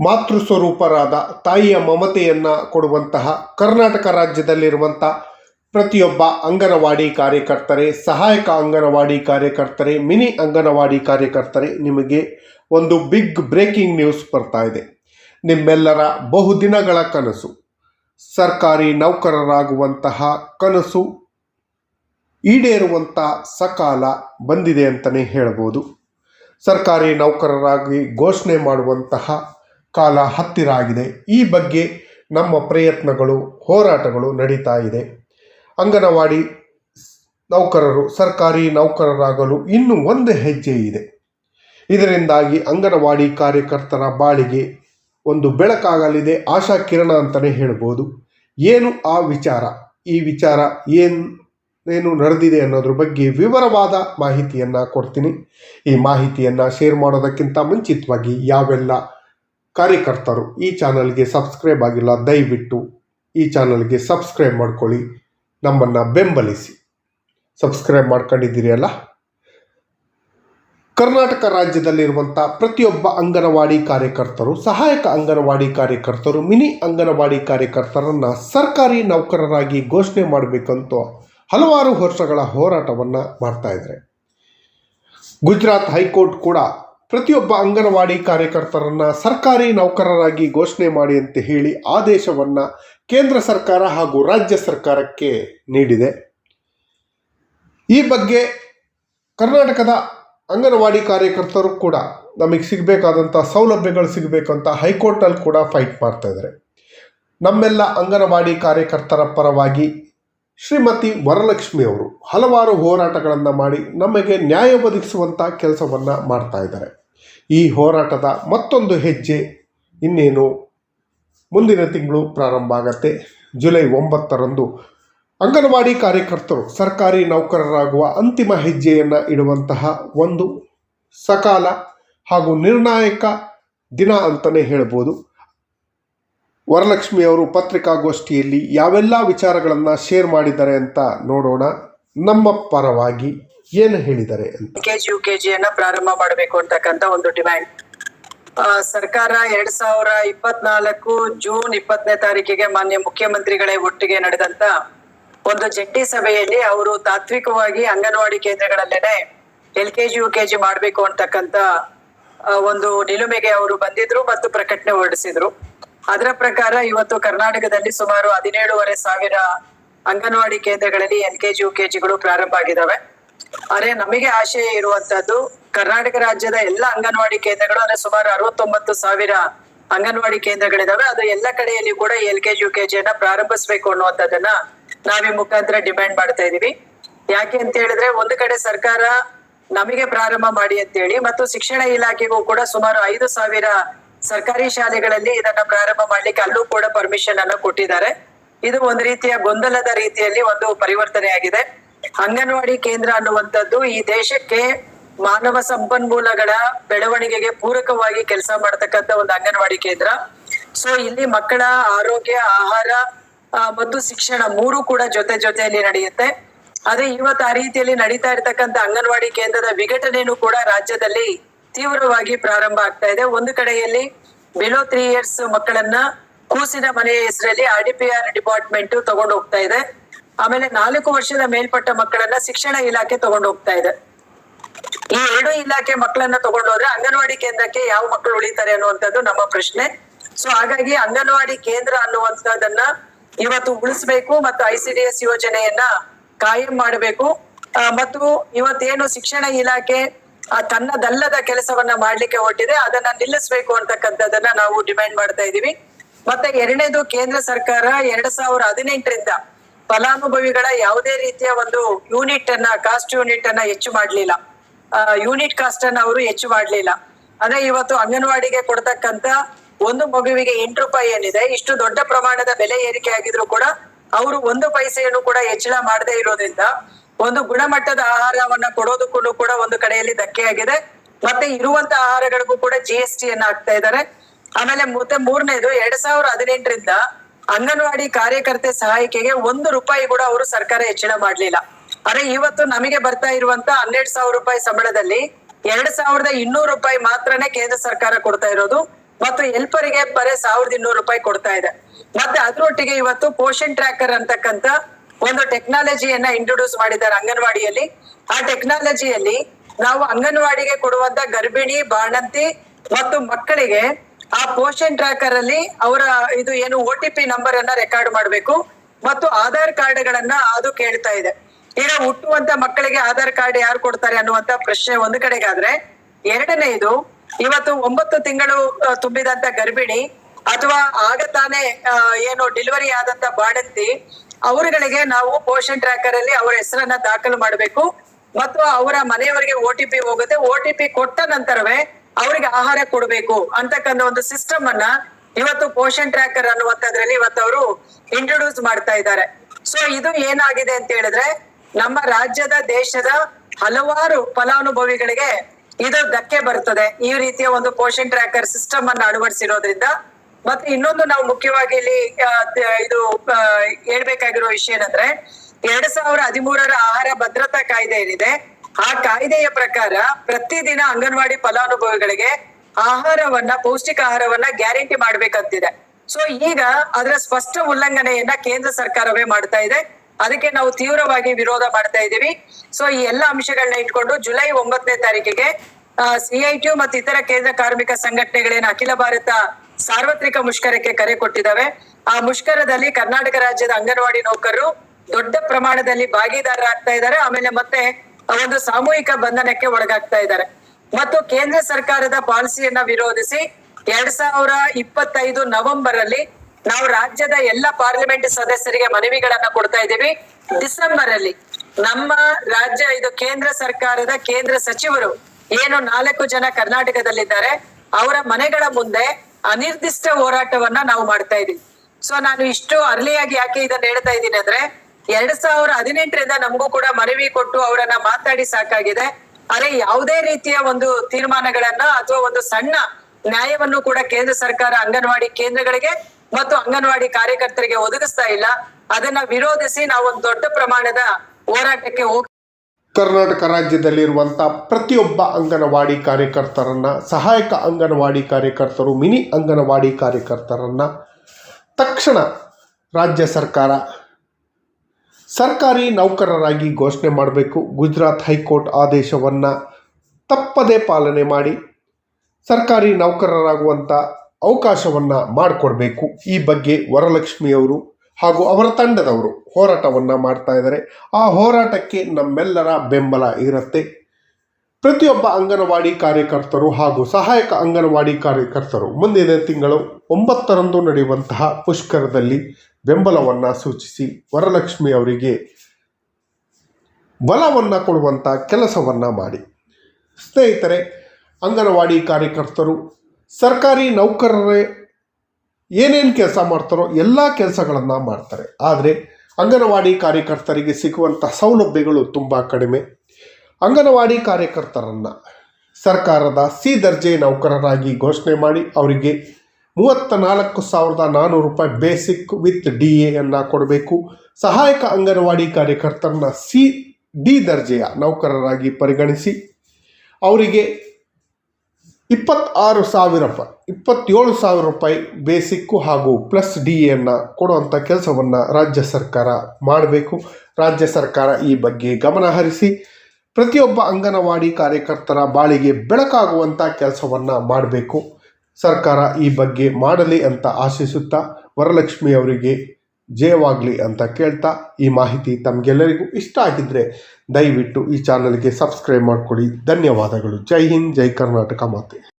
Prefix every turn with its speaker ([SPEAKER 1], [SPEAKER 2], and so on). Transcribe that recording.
[SPEAKER 1] ಮಾತೃ ಸ್ವರೂಪರಾದ ತಾಯಿಯ ಮಮತೆಯನ್ನು ಕೊಡುವಂತಹ ಕರ್ನಾಟಕ ರಾಜ್ಯದಲ್ಲಿರುವಂಥ ಪ್ರತಿಯೊಬ್ಬ ಅಂಗನವಾಡಿ ಕಾರ್ಯಕರ್ತರೇ, ಸಹಾಯಕ ಅಂಗನವಾಡಿ ಕಾರ್ಯಕರ್ತರೇ, ಮಿನಿ ಅಂಗನವಾಡಿ ಕಾರ್ಯಕರ್ತರೇ, ನಿಮಗೆ ಒಂದು ಬಿಗ್ ಬ್ರೇಕಿಂಗ್ ನ್ಯೂಸ್ ಬರ್ತಾ ಇದೆ. ನಿಮ್ಮೆಲ್ಲರ ಬಹುದಿನಗಳ ಕನಸು. ಸರ್ಕಾರಿ ನೌಕರರಾಗುವಂತಹ ಕನಸು ಈಡೇರುವಂಥ ಸಕಾಲ ಬಂದಿದೆ ಅಂತಲೇ ಹೇಳ್ಬೋದು. ಸರ್ಕಾರಿ ನೌಕರರಾಗಿ ಘೋಷಣೆ ಮಾಡುವಂತಹ ಕಾಲ ಹತ್ತಿರ ಆಗಿದೆ ಈ ಬಗ್ಗೆ ನಮ್ಮ ಪ್ರಯತ್ನಗಳು, ಹೋರಾಟಗಳು ನಡೀತಾ ಇದೆ. ಅಂಗನವಾಡಿ ನೌಕರರು, ಸರ್ಕಾರಿ ನೌಕರರಾಗಲು ಇನ್ನೂ ಒಂದು ಹೆಜ್ಜೆ ಇದೆ. ಇದರಿಂದಾಗಿ ಅಂಗನವಾಡಿ ಕಾರ್ಯಕರ್ತರ ಬಾಳಿಗೆ ಒಂದು ಬೆಳಕಾಗಲಿದೆ. ಆಶಾ ಕಿರಣ ಅಂತಲೇ ಹೇಳ್ಬೋದು. ಏನು ಆ ವಿಚಾರ? ಈ ವಿಚಾರ ಏನು ಏನು ನಡೆದಿದೆ ಅನ್ನೋದ್ರ ಬಗ್ಗೆ ವಿವರವಾದ ಮಾಹಿತಿಯನ್ನು ಕೊಡ್ತೀನಿ. ಈ ಮಾಹಿತಿಯನ್ನು ಶೇರ್ ಮಾಡೋದಕ್ಕಿಂತ ಮುಂಚಿತವಾಗಿ ಯಾವೆಲ್ಲ ಕಾರ್ಯಕರ್ತರು ಈ ಚಾನಲ್ಗೆ ಸಬ್ಸ್ಕ್ರೈಬ್ ಆಗಿಲ್ಲ, ದಯವಿಟ್ಟು ಈ ಚಾನಲ್ಗೆ ಸಬ್ಸ್ಕ್ರೈಬ್ ಮಾಡ್ಕೊಳ್ಳಿ, ನಮ್ಮನ್ನು ಬೆಂಬಲಿಸಿ. ಸಬ್ಸ್ಕ್ರೈಬ್ ಮಾಡ್ಕೊಂಡಿದ್ದೀರಿ ಅಲ್ಲ ಕರ್ನಾಟಕ ರಾಜ್ಯದಲ್ಲಿರುವಂಥ ಪ್ರತಿಯೊಬ್ಬ ಅಂಗನವಾಡಿ ಕಾರ್ಯಕರ್ತರು, ಸಹಾಯಕ ಅಂಗನವಾಡಿ ಕಾರ್ಯಕರ್ತರು, ಮಿನಿ ಅಂಗನವಾಡಿ ಕಾರ್ಯಕರ್ತರನ್ನು ಸರ್ಕಾರಿ ನೌಕರರಾಗಿ ಘೋಷಣೆ ಮಾಡಬೇಕಂತ ಹಲವಾರು ವರ್ಷಗಳ ಹೋರಾಟವನ್ನು ಮಾಡ್ತಾ ಇದ್ದಾರೆ. ಗುಜರಾತ್ ಹೈಕೋರ್ಟ್ ಕೂಡ ಪ್ರತಿಯೊಬ್ಬ ಅಂಗನವಾಡಿ ಕಾರ್ಯಕರ್ತರನ್ನು ಸರ್ಕಾರಿ ನೌಕರರಾಗಿ ಘೋಷಣೆ ಮಾಡಿ ಅಂತ ಹೇಳಿ ಆದೇಶವನ್ನು ಕೇಂದ್ರ ಸರ್ಕಾರ ಹಾಗೂ ರಾಜ್ಯ ಸರ್ಕಾರಕ್ಕೆ ನೀಡಿದೆ. ಈ ಬಗ್ಗೆ ಕರ್ನಾಟಕದ ಅಂಗನವಾಡಿ ಕಾರ್ಯಕರ್ತರು ಕೂಡ ನಮಗೆ ಸಿಗಬೇಕಾದಂಥ ಸೌಲಭ್ಯಗಳು ಸಿಗಬೇಕಂತ ಹೈಕೋರ್ಟಲ್ಲಿ ಕೂಡ ಫೈಟ್ ಮಾಡ್ತಾ ಇದ್ದಾರೆ. ನಮ್ಮೆಲ್ಲ ಅಂಗನವಾಡಿ ಕಾರ್ಯಕರ್ತರ ಪರವಾಗಿ ಶ್ರೀಮತಿ ವರಲಕ್ಷ್ಮಿ ಅವರು ಹಲವಾರು ಹೋರಾಟಗಳನ್ನು ಮಾಡಿ ನಮಗೆ ನ್ಯಾಯ ಒದಗಿಸುವಂಥ ಕೆಲಸವನ್ನು ಮಾಡ್ತಾ ಇದ್ದಾರೆ. ಈ ಹೋರಾಟದ ಮತ್ತೊಂದು ಹೆಜ್ಜೆ ಇನ್ನೇನು? ಮುಂದಿನ ತಿಂಗಳು ಪ್ರಾರಂಭ ಆಗತ್ತೆ. ಜುಲೈ ಒಂಬತ್ತರಂದು ಅಂಗನವಾಡಿ ಕಾರ್ಯಕರ್ತರು, ಸರ್ಕಾರಿ ನೌಕರರಾಗುವ ಅಂತಿಮ ಹೆಜ್ಜೆಯನ್ನು ಇಡುವಂತಹ ಒಂದು ಸಕಾಲ ಹಾಗೂ ನಿರ್ಣಾಯಕ ದಿನ ಅಂತಲೇ ಹೇಳ್ಬೋದು. ವರಲಕ್ಷ್ಮಿ ಅವರು ಪತ್ರಿಕಾಗೋಷ್ಠಿಯಲ್ಲಿ ಯಾವೆಲ್ಲ ವಿಚಾರಗಳನ್ನು ಶೇರ್ ಮಾಡಿದ್ದಾರೆ ಅಂತ ನೋಡೋಣ. ನಮ್ಮ ಪರವಾಗಿ ಏನು ಹೇಳಿದ್ದಾರೆ ಅಂತ.
[SPEAKER 2] ಕೆಜಿ ಯು ಕೆಜಿಯನ್ನ ಪ್ರಾರಂಭ ಮಾಡಬೇಕು ಅಂತಕ್ಕಂಥ ಒಂದು ಡಿಮ್ಯಾಂಡ್ ಸರ್ಕಾರ ಎರಡ್ ಸಾವಿರ ಇಪ್ಪತ್ನಾಲ್ಕು ಜೂನ್ ಇಪ್ಪತ್ತನೇ ತಾರೀಕಿಗೆ ಮಾನ್ಯ ಮುಖ್ಯಮಂತ್ರಿಗಳೇ ಒಟ್ಟಿಗೆ ನಡೆದಂತ ಒಂದು ಜಂಟಿ ಸಭೆಯಲ್ಲಿ ಅವರು ತಾತ್ವಿಕವಾಗಿ ಅಂಗನವಾಡಿ ಕೇಂದ್ರಗಳಲ್ಲೇನೆ ಎಲ್ ಕೆಜಿ ಯು ಕೆಜಿ ಮಾಡಬೇಕು ಅಂತಕ್ಕಂತ ಆ, ಒಂದು ನಿಲುಮೆಗೆ ಅವರು ಬಂದಿದ್ರು ಮತ್ತು ಪ್ರಕಟಣೆ ಹೊರಡಿಸಿದ್ರು. ಅದರ ಪ್ರಕಾರ ಇವತ್ತು ಕರ್ನಾಟಕದಲ್ಲಿ ಸುಮಾರು ಹದಿನೇಳುವರೆ ಸಾವಿರ ಅಂಗನವಾಡಿ ಕೇಂದ್ರಗಳಲ್ಲಿ ಎಲ್ ಕೆಜಿ ಯು ಕೆಜಿಗಳು ಪ್ರಾರಂಭ ಆಗಿದ್ದಾವೆ ಅರೆ, ನಮಗೆ ಆಶಯ ಇರುವಂತದ್ದು ಕರ್ನಾಟಕ ರಾಜ್ಯದ ಎಲ್ಲ ಅಂಗನವಾಡಿ ಕೇಂದ್ರಗಳು, ಅಂದ್ರೆ ಸುಮಾರು ಅರವತ್ತೊಂಬತ್ತು ಸಾವಿರ ಅಂಗನವಾಡಿ ಕೇಂದ್ರಗಳಿದಾವೆ. ಅದು ಎಲ್ಲ ಕಡೆಯಲ್ಲಿ ಕೂಡ ಎಲ್ ಕೆ ಜಿ ಯು ಕೆಜಿಯನ್ನ ಪ್ರಾರಂಭಿಸಬೇಕು ಅನ್ನುವಂಥದ್ದನ್ನ ನಾವೇ ಮುಖಾಂತರ ಡಿಮ್ಯಾಂಡ್ ಮಾಡ್ತಾ ಇದೀವಿ. ಯಾಕೆ ಅಂತ ಹೇಳಿದ್ರೆ ಒಂದು ಕಡೆ ಸರ್ಕಾರ ನಮಗೆ ಪ್ರಾರಂಭ ಮಾಡಿ ಅಂತೇಳಿ, ಮತ್ತು ಶಿಕ್ಷಣ ಇಲಾಖೆಗೂ ಕೂಡ ಸುಮಾರು ಐದು ಸಾವಿರ ಸರ್ಕಾರಿ ಶಾಲೆಗಳಲ್ಲಿ ಇದನ್ನ ಪ್ರಾರಂಭ ಮಾಡ್ಲಿಕ್ಕೆ ಅಲ್ಲೂ ಕೂಡ ಪರ್ಮಿಷನ್ ಅನ್ನು ಕೊಟ್ಟಿದ್ದಾರೆ. ಇದು ಒಂದು ರೀತಿಯ ಗೊಂದಲದ ರೀತಿಯಲ್ಲಿ ಒಂದು ಪರಿವರ್ತನೆ ಆಗಿದೆ. ಅಂಗನವಾಡಿ ಕೇಂದ್ರ ಅನ್ನುವಂಥದ್ದು ಈ ದೇಶಕ್ಕೆ ಮಾನವ ಸಂಪನ್ಮೂಲಗಳ ಬೆಳವಣಿಗೆಗೆ ಪೂರಕವಾಗಿ ಕೆಲಸ ಮಾಡತಕ್ಕಂತ ಒಂದು ಅಂಗನವಾಡಿ ಕೇಂದ್ರ. ಸೊ ಇಲ್ಲಿ ಮಕ್ಕಳ ಆರೋಗ್ಯ, ಆಹಾರ ಮತ್ತು ಶಿಕ್ಷಣ ಮೂರು ಕೂಡ ಜೊತೆ ಜೊತೆಯಲ್ಲಿ ನಡೆಯುತ್ತೆ. ಅದೇ ಇವತ್ತು ಆ ರೀತಿಯಲ್ಲಿ ನಡೀತಾ ಇರ್ತಕ್ಕಂಥ ಅಂಗನವಾಡಿ ಕೇಂದ್ರದ ವಿಘಟನೆನೂ ಕೂಡ ರಾಜ್ಯದಲ್ಲಿ ತೀವ್ರವಾಗಿ ಪ್ರಾರಂಭ ಆಗ್ತಾ ಇದೆ. ಒಂದು ಕಡೆಯಲ್ಲಿ ಬಿಲೋ ತ್ರೀ ಇಯರ್ಸ್ ಮಕ್ಕಳನ್ನ ಕೂಸಿನ ಮನೆಯ ಹೆಸರಲ್ಲಿ R D P R department ತಗೊಂಡು ಹೋಗ್ತಾ ಇದೆ. ಆಮೇಲೆ ನಾಲ್ಕು ವರ್ಷದ ಮೇಲ್ಪಟ್ಟ ಮಕ್ಕಳನ್ನ ಶಿಕ್ಷಣ ಇಲಾಖೆ ತಗೊಂಡು ಹೋಗ್ತಾ ಇದೆ. ಈ ಎರಡು ಇಲಾಖೆ ಮಕ್ಕಳನ್ನ ತಗೊಂಡೋದ್ರೆ ಅಂಗನವಾಡಿ ಕೇಂದ್ರಕ್ಕೆ ಯಾವ ಮಕ್ಕಳು ಉಳಿತಾರೆ ಅನ್ನುವಂಥದ್ದು ನಮ್ಮ ಪ್ರಶ್ನೆ. ಸೊ ಹಾಗಾಗಿ ಅಂಗನವಾಡಿ ಕೇಂದ್ರ ಅನ್ನುವಂಥದ್ದನ್ನ ಇವತ್ತು ಉಳಿಸ್ಬೇಕು ಮತ್ತು ಐ ಸಿ ಡಿ ಎಸ್ ಯೋಜನೆಯನ್ನ ಕಾಯಂ ಮಾಡಬೇಕು. ಮತ್ತು ಇವತ್ತೇನು ಶಿಕ್ಷಣ ಇಲಾಖೆ ಆ, ತನ್ನದಲ್ಲದ ಕೆಲಸವನ್ನ ಮಾಡ್ಲಿಕ್ಕೆ ಹೊರಟಿದೆ ಅದನ್ನ ನಿಲ್ಲಿಸಬೇಕು ಅಂತಕ್ಕಂಥದ್ದನ್ನ ನಾವು ಡಿಮ್ಯಾಂಡ್ ಮಾಡ್ತಾ ಇದೀವಿ ಮತ್ತೆ ಎರಡನೇದು ಕೇಂದ್ರ ಸರ್ಕಾರ ಎರಡ್ ಸಾವಿರ ಹದಿನೆಂಟರಿಂದ ಫಲಾನುಭವಿಗಳ ಯಾವುದೇ ರೀತಿಯ ಒಂದು ಯೂನಿಟ್ ಅನ್ನ ಕಾಸ್ಟ್ ಯೂನಿಟ್ ಅನ್ನ ಹೆಚ್ಚು ಮಾಡ್ಲಿಲ್ಲ. ಯೂನಿಟ್ ಕಾಸ್ಟ್ ಅನ್ನ ಅವರು ಹೆಚ್ಚು ಮಾಡ್ಲಿಲ್ಲ. ಅಂದ್ರೆ ಇವತ್ತು ಅಂಗನವಾಡಿಗೆ ಕೊಡ್ತಕ್ಕಂತ ಒಂದು ಮಗುವಿಗೆ ಎಂಟು ರೂಪಾಯಿ ಏನಿದೆ ಇಷ್ಟು ದೊಡ್ಡ ಪ್ರಮಾಣದ ಬೆಲೆ ಏರಿಕೆ ಆಗಿದ್ರು ಕೂಡ ಅವರು ಒಂದು ಪೈಸೆಯನ್ನು ಕೂಡ ಹೆಚ್ಚಳ ಮಾಡದೇ ಇರೋದ್ರಿಂದ ಒಂದು ಗುಣಮಟ್ಟದ ಆಹಾರವನ್ನ ಕೊಡೋದಕ್ಕೂ ಕೂಡ ಒಂದು ಕಡೆಯಲ್ಲಿ ಧಕ್ಕೆ ಆಗಿದೆ ಮತ್ತೆ ಇರುವಂತ ಆಹಾರಗಳಿಗೂ ಕೂಡ ಜಿ ಎಸ್ ಟಿ ಅನ್ನ ಹಾಕ್ತಾ ಇದ್ದಾರೆ. ಆಮೇಲೆ ಮತ್ತೆ ಮೂರನೇದು, ಎರಡ್ ಸಾವಿರದ ಹದಿನೆಂಟರಿಂದ ಅಂಗನವಾಡಿ ಕಾರ್ಯಕರ್ತೆ ಸಹಾಯಕಿಗೆ ಒಂದು ರೂಪಾಯಿ ಕೂಡ ಅವರು ಸರ್ಕಾರ ಹೆಚ್ಚಳ ಮಾಡ್ಲಿಲ್ಲ. ಆದ್ರೆ ಇವತ್ತು ನಮಗೆ ಬರ್ತಾ ಇರುವಂತ ಹನ್ನೆರಡು ಸಾವಿರ ರೂಪಾಯಿ ಸಂಬಳದಲ್ಲಿ ಎರಡ್ ಸಾವಿರದ ಇನ್ನೂರು ರೂಪಾಯಿ ಮಾತ್ರನೇ ಕೇಂದ್ರ ಸರ್ಕಾರ ಕೊಡ್ತಾ ಇರೋದು. ಮತ್ತು ಹೆಲ್ಪರಿಗೆ ಬರೀ ಸಾವಿರದ ಇನ್ನೂರು ರೂಪಾಯಿ ಕೊಡ್ತಾ ಇದೆ. ಮತ್ತೆ ಅದರೊಟ್ಟಿಗೆ ಇವತ್ತು ಪೋಷನ್ ಟ್ರ್ಯಾಕರ್ ಅಂತಕ್ಕಂತ ಒಂದು ಟೆಕ್ನಾಲಜಿಯನ್ನ ಇಂಟ್ರೊಡ್ಯೂಸ್ ಮಾಡಿದ್ದಾರೆ ಅಂಗನವಾಡಿಯಲ್ಲಿ. ಆ ಟೆಕ್ನಾಲಜಿಯಲ್ಲಿ ನಾವು ಅಂಗನವಾಡಿಗೆ ಕೊಡುವಂತ ಗರ್ಭಿಣಿ, ಬಾಣಂತಿ ಮತ್ತು ಮಕ್ಕಳಿಗೆ ಆ ಪೋಷನ್ ಟ್ರ್ಯಾಕರ್ ಅಲ್ಲಿ ಅವರ ಇದು ಏನು ಒ ಟಿ ಪಿ ನಂಬರ್ ಅನ್ನ ರೆಕಾರ್ಡ್ ಮಾಡಬೇಕು ಮತ್ತು ಆಧಾರ್ ಕಾರ್ಡ್ಗಳನ್ನ ಅದು ಕೇಳ್ತಾ ಇದೆ. ಈಗ ಹುಟ್ಟುವಂತ ಮಕ್ಕಳಿಗೆ ಆಧಾರ್ ಕಾರ್ಡ್ ಯಾರು ಕೊಡ್ತಾರೆ ಅನ್ನುವಂತ ಪ್ರಶ್ನೆ ಒಂದು ಕಡೆಗಾದ್ರೆ ಎರಡನೇ ಇದು ಇವತ್ತು ಒಂಬತ್ತು ತಿಂಗಳು ತುಂಬಿದಂತ ಗರ್ಭಿಣಿ ಅಥವಾ ಆಗ ತಾನೇ ಏನು ಡೆಲಿವರಿ ಆದಂತ ಬಾಣಂತಿ, ಅವರುಗಳಿಗೆ ನಾವು ಪೋಷನ್ ಟ್ರ್ಯಾಕರ್ ಅಲ್ಲಿ ಅವರ ಹೆಸರನ್ನ ದಾಖಲು ಮಾಡಬೇಕು. ಮತ್ತು ಅವರ ಮನೆಯವರಿಗೆ ಒ ಟಿ ಪಿ ಹೋಗುತ್ತೆ. ಒ ಟಿ ಪಿ ಕೊಟ್ಟ ನಂತರವೇ ಅವರಿಗೆ ಆಹಾರ ಕೊಡಬೇಕು ಅಂತಕ್ಕಂಥ ಒಂದು ಸಿಸ್ಟಮ್ ಅನ್ನ ಇವತ್ತು ಪೋಷನ್ ಟ್ರ್ಯಾಕರ್ ಅನ್ನುವಂಥದ್ರಲ್ಲಿ ಇವತ್ತು ಅವರು ಇಂಟ್ರೊಡ್ಯೂಸ್ ಮಾಡ್ತಾ ಇದ್ದಾರೆ. ಸೊ ಇದು ಏನಾಗಿದೆ ಅಂತ ಹೇಳಿದ್ರೆ, ನಮ್ಮ ರಾಜ್ಯದ, ದೇಶದ ಹಲವಾರು ಫಲಾನುಭವಿಗಳಿಗೆ ಇದು ಧಕ್ಕೆ ಬರ್ತದೆ. ಈ ರೀತಿಯ ಒಂದು ಪೋಷನ್ ಟ್ರ್ಯಾಕರ್ ಸಿಸ್ಟಮ್ ಅನ್ನ ಅಳವಡಿಸಿರೋದ್ರಿಂದ ಮತ್ತೆ ಇನ್ನೊಂದು ನಾವು ಮುಖ್ಯವಾಗಿ ಇಲ್ಲಿ ಇದು ಹೇಳ್ಬೇಕಾಗಿರೋ ವಿಷಯ ಏನಂದ್ರೆ, ಎರಡ್ ಸಾವಿರ ಹದಿಮೂರರ ಆಹಾರ ಭದ್ರತಾ ಕಾಯ್ದೆ ಏನಿದೆ, ಆ ಕಾಯ್ದೆಯ ಪ್ರಕಾರ ಪ್ರತಿದಿನ ಅಂಗನವಾಡಿ ಫಲಾನುಭವಿಗಳಿಗೆ ಆಹಾರವನ್ನ ಪೌಷ್ಟಿಕ ಆಹಾರವನ್ನ ಗ್ಯಾರಂಟಿ ಮಾಡ್ಬೇಕಂತಿದೆ. ಸೊ ಈಗ ಅದರ ಸ್ಪಷ್ಟ ಉಲ್ಲಂಘನೆಯನ್ನ ಕೇಂದ್ರ ಸರ್ಕಾರವೇ ಮಾಡ್ತಾ ಇದೆ. ಅದಕ್ಕೆ ನಾವು ತೀವ್ರವಾಗಿ ವಿರೋಧ ಮಾಡ್ತಾ ಇದ್ದೀವಿ. ಸೊ ಈ ಎಲ್ಲ ಅಂಶಗಳನ್ನ ಇಟ್ಕೊಂಡು ಜುಲೈ ಒಂಬತ್ತನೇ ತಾರೀಕಿಗೆ ಸಿಐಟಿಯು ಮತ್ತು ಇತರ ಕೇಂದ್ರ ಕಾರ್ಮಿಕ ಸಂಘಟನೆಗಳೇನು ಅಖಿಲ ಭಾರತ ಸಾರ್ವತ್ರಿಕ ಮುಷ್ಕರಕ್ಕೆ ಕರೆ ಕೊಟ್ಟಿದ್ದಾವೆ. ಆ ಮುಷ್ಕರದಲ್ಲಿ ಕರ್ನಾಟಕ ರಾಜ್ಯದ ಅಂಗನವಾಡಿ ನೌಕರರು ದೊಡ್ಡ ಪ್ರಮಾಣದಲ್ಲಿ ಭಾಗಿದಾರರಾಗ್ತಾ ಇದ್ದಾರೆ. ಆಮೇಲೆ ಮತ್ತೆ ಒಂದು ಸಾಮೂಹಿಕ ಬಂಧನಕ್ಕೆ ಒಳಗಾಗ್ತಾ ಇದ್ದಾರೆ. ಮತ್ತು ಕೇಂದ್ರ ಸರ್ಕಾರದ ಪಾಲಿಸಿಯನ್ನ ವಿರೋಧಿಸಿ ಎರಡ್ ಸಾವಿರ ಇಪ್ಪತ್ತೈದು ನವೆಂಬರ್ ಅಲ್ಲಿ ನಾವು ರಾಜ್ಯದ ಎಲ್ಲ ಪಾರ್ಲಿಮೆಂಟ್ ಸದಸ್ಯರಿಗೆ ಮನವಿಗಳನ್ನ ಕೊಡ್ತಾ ಇದ್ದೀವಿ. ಡಿಸೆಂಬರ್ ಅಲ್ಲಿ ನಮ್ಮ ರಾಜ್ಯ, ಇದು ಕೇಂದ್ರ ಸರ್ಕಾರದ ಕೇಂದ್ರ ಸಚಿವರು ಏನು ನಾಲ್ಕು ಜನ ಕರ್ನಾಟಕದಲ್ಲಿದ್ದಾರೆ, ಅವರ ಮನೆಗಳ ಮುಂದೆ ಅನಿರ್ದಿಷ್ಟ ಹೋರಾಟವನ್ನ ನಾವು ಮಾಡ್ತಾ ಇದೀವಿ. ಸೊ ನಾನು ಇಷ್ಟು ಅರ್ಲಿಯಾಗಿ ಯಾಕೆ ಇದನ್ನ ಹೇಳ್ತಾ ಇದ್ದೀನಿ ಅಂದ್ರೆ, ಎರಡ್ ಸಾವಿರ ಹದಿನೆಂಟರಿಂದ ನಮಗೂ ಕೂಡ ಮನವಿ ಕೊಟ್ಟು ಅವರನ್ನ ಮಾತಾಡಿ ಸಾಕಾಗಿದೆ. ಅರೆ, ಯಾವುದೇ ರೀತಿಯ ಒಂದು ತೀರ್ಮಾನಗಳನ್ನ ಅಥವಾ ಒಂದು ಸಣ್ಣ ನ್ಯಾಯವನ್ನು ಕೂಡ ಕೇಂದ್ರ ಸರ್ಕಾರ ಅಂಗನವಾಡಿ ಕೇಂದ್ರಗಳಿಗೆ ಮತ್ತು ಅಂಗನವಾಡಿ ಕಾರ್ಯಕರ್ತರಿಗೆ ಒದಗಿಸ್ತಾ ಇಲ್ಲ. ಅದನ್ನ ವಿರೋಧಿಸಿ ನಾವು ಒಂದು ದೊಡ್ಡ ಪ್ರಮಾಣದ ಹೋರಾಟಕ್ಕೆ ಹೋಗ್
[SPEAKER 1] ಕರ್ನಾಟಕ ರಾಜ್ಯದಲ್ಲಿರುವಂಥ ಪ್ರತಿಯೊಬ್ಬ ಅಂಗನವಾಡಿ ಕಾರ್ಯಕರ್ತರನ್ನು, ಸಹಾಯಕ ಅಂಗನವಾಡಿ ಕಾರ್ಯಕರ್ತರು, ಮಿನಿ ಅಂಗನವಾಡಿ ಕಾರ್ಯಕರ್ತರನ್ನು ತಕ್ಷಣ ರಾಜ್ಯ ಸರ್ಕಾರ ಸರ್ಕಾರಿ ನೌಕರರಾಗಿ ಘೋಷಣೆ ಮಾಡಬೇಕು. ಗುಜರಾತ್ ಹೈಕೋರ್ಟ್ ಆದೇಶವನ್ನು ತಪ್ಪದೇ ಪಾಲನೆ ಮಾಡಿ ಸರ್ಕಾರಿ ನೌಕರರಾಗುವಂಥ ಅವಕಾಶವನ್ನು ಮಾಡಿಕೊಡಬೇಕು. ಈ ಬಗ್ಗೆ ವರಲಕ್ಷ್ಮಿಯವರು ಹಾಗೂ ಅವರ ತಂಡದವರು ಹೋರಾಟವನ್ನು ಮಾಡ್ತಾ ಇದ್ದಾರೆ. ಆ ಹೋರಾಟಕ್ಕೆ ನಮ್ಮೆಲ್ಲರ ಬೆಂಬಲ ಇರುತ್ತೆ. ಪ್ರತಿಯೊಬ್ಬ ಅಂಗನವಾಡಿ ಕಾರ್ಯಕರ್ತರು ಹಾಗೂ ಸಹಾಯಕ ಅಂಗನವಾಡಿ ಕಾರ್ಯಕರ್ತರು ಮುಂದಿನ ತಿಂಗಳು ಒಂಬತ್ತರಂದು ನಡೆಯುವಂತಹ ಪುಷ್ಕರದಲ್ಲಿ ಬೆಂಬಲವನ್ನು ಸೂಚಿಸಿ ವರಲಕ್ಷ್ಮಿ ಅವರಿಗೆ ಬಲವನ್ನು ಕೊಡುವಂಥ ಕೆಲಸವನ್ನು ಮಾಡಿ. ಸ್ನೇಹಿತರೆ, ಅಂಗನವಾಡಿ ಕಾರ್ಯಕರ್ತರು ಸರ್ಕಾರಿ ನೌಕರರೇ ಏನೇನು ಕೆಲಸ ಮಾಡ್ತಾರೋ ಎಲ್ಲ ಕೆಲಸಗಳನ್ನು ಮಾಡ್ತಾರೆ. ಆದರೆ ಅಂಗನವಾಡಿ ಕಾರ್ಯಕರ್ತರಿಗೆ ಸಿಗುವಂಥ ಸೌಲಭ್ಯಗಳು ತುಂಬ ಕಡಿಮೆ. ಅಂಗನವಾಡಿ ಕಾರ್ಯಕರ್ತರನ್ನು ಸರ್ಕಾರದ ಸಿ ದರ್ಜೆ ನೌಕರರಾಗಿ ಘೋಷಣೆ ಮಾಡಿ ಅವರಿಗೆ ಮೂವತ್ತ ನಾಲ್ಕು ಸಾವಿರದ ನಾನ್ನೂರು ರೂಪಾಯಿ ಬೇಸಿಕ್ ವಿತ್ ಡಿ ಎಯನ್ನು ಕೊಡಬೇಕು. ಸಹಾಯಕ ಅಂಗನವಾಡಿ ಕಾರ್ಯಕರ್ತರನ್ನ ಸಿ, ಡಿ ದರ್ಜೆಯ ನೌಕರರಾಗಿ ಪರಿಗಣಿಸಿ ಅವರಿಗೆ ಇಪ್ಪತ್ತಾರು ಸಾವಿರ ರೂಪಾಯಿ ಇಪ್ಪತ್ತೇಳು ಸಾವಿರ ರೂಪಾಯಿ ಬೇಸಿಕ್ಕು ಹಾಗೂ ಪ್ಲಸ್ ಡಿ ಎನ್ನು ಕೊಡುವಂಥ ಕೆಲಸವನ್ನು ರಾಜ್ಯ ಸರ್ಕಾರ ಮಾಡಬೇಕು. ರಾಜ್ಯ ಸರ್ಕಾರ ಈ ಬಗ್ಗೆ ಗಮನ ಹರಿಸಿ, ಪ್ರತಿಯೊಬ್ಬ ಅಂಗನವಾಡಿ ಕಾರ್ಯಕರ್ತರ ಬಾಳಿಗೆ ಬೆಳಕಾಗುವಂಥ ಕೆಲಸವನ್ನು ಮಾಡಬೇಕು. ಸರ್ಕಾರ ಈ ಬಗ್ಗೆ ಮಾಡಲಿ ಅಂತ ಆಶಿಸುತ್ತಾ, ವರಲಕ್ಷ್ಮಿ ಅವರಿಗೆ ಜಯವಾಗಲಿ ಅಂತ ಕೇಳ್ತಾ ಈ ಮಾಹಿತಿ ತಮಗೆಲ್ಲರಿಗೂ ಇಷ್ಟ ಆಗಿದ್ದರೆ ದಯವಿಟ್ಟು ಈ ಚಾನಲ್ಗೆ ಸಬ್ಸ್ಕ್ರೈಬ್ ಮಾಡಿಕೊಡಿ. ಧನ್ಯವಾದಗಳು. ಜೈ ಹಿಂದ್, ಜೈ ಕರ್ನಾಟಕ ಮಾತೆ.